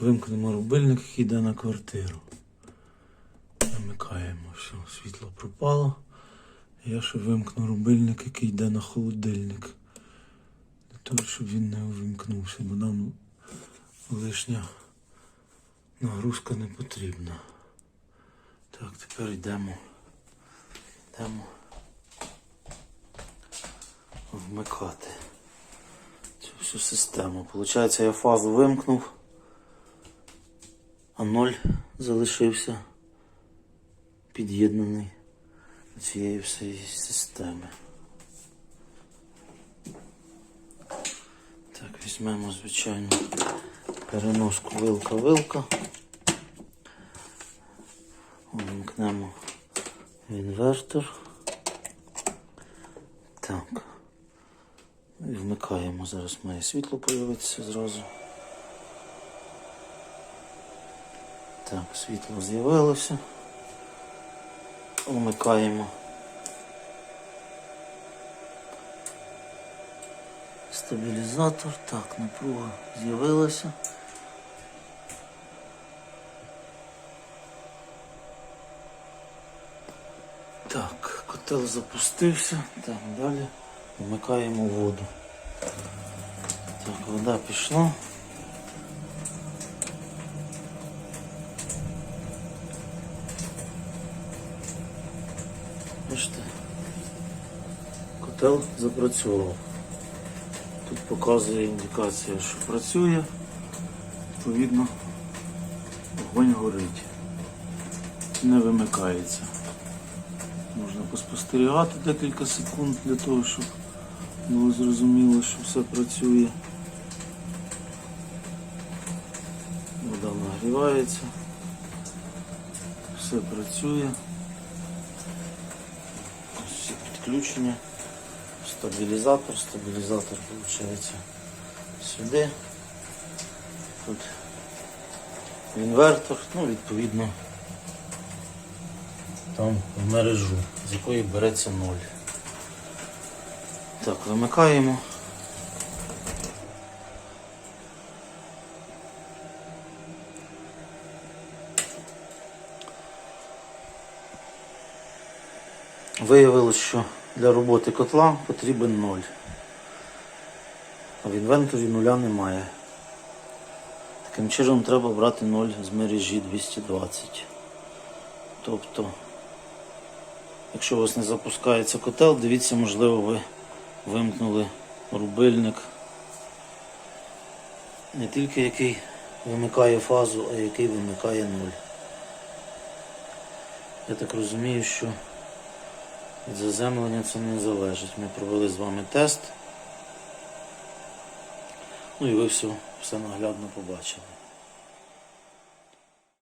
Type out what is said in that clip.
Вимкнемо рубильник, йде на квартиру. Вимикаємо, все, світло пропало. Я ще вимкну рубильник, який йде на холодильник. Для того, щоб він не увімкнувся, бо нам лишня нагрузка не потрібна. Так, тепер йдемо. Йдемо вмикати цю всю систему. Получається, я фазу вимкнув, а ноль залишився під'єднаний до цієї всієї системи. Так, візьмемо, звичайно, переноску вилка-вилка. Вимкнемо інвертор. Так. І вмикаємо. Зараз має світло появитися зразу. Так, світло з'явилося. Вмикаємо. Стабілізатор. Так, напруга з'явилася. Так, котел запустився. Так, далі вмикаємо воду. Так, вода пішла. Бачите, котел запрацював. Тут показує індикація, що працює. Відповідно, вогонь горить. Не вимикається. Можна поспостерігати декілька секунд для того, щоб було зрозуміло, що все працює. Вода нагрівається. Все працює. Підключення. Стабілізатор. Стабілізатор виходить сюди. Тут інвертор, ну відповідно там в мережу, з якої береться ноль. Так, вимикаємо. Виявилось, що для роботи котла потрібен ноль. А в інвенторі нуля немає. Таким чином треба брати 0 з мережі 220. Тобто, якщо у вас не запускається котел, дивіться, можливо, ви вимкнули рубильник. Не тільки який вимикає фазу, а який вимикає 0. Я так розумію, що від заземлення це не залежить. Ми провели з вами тест. Ну і ви все, все наглядно побачили.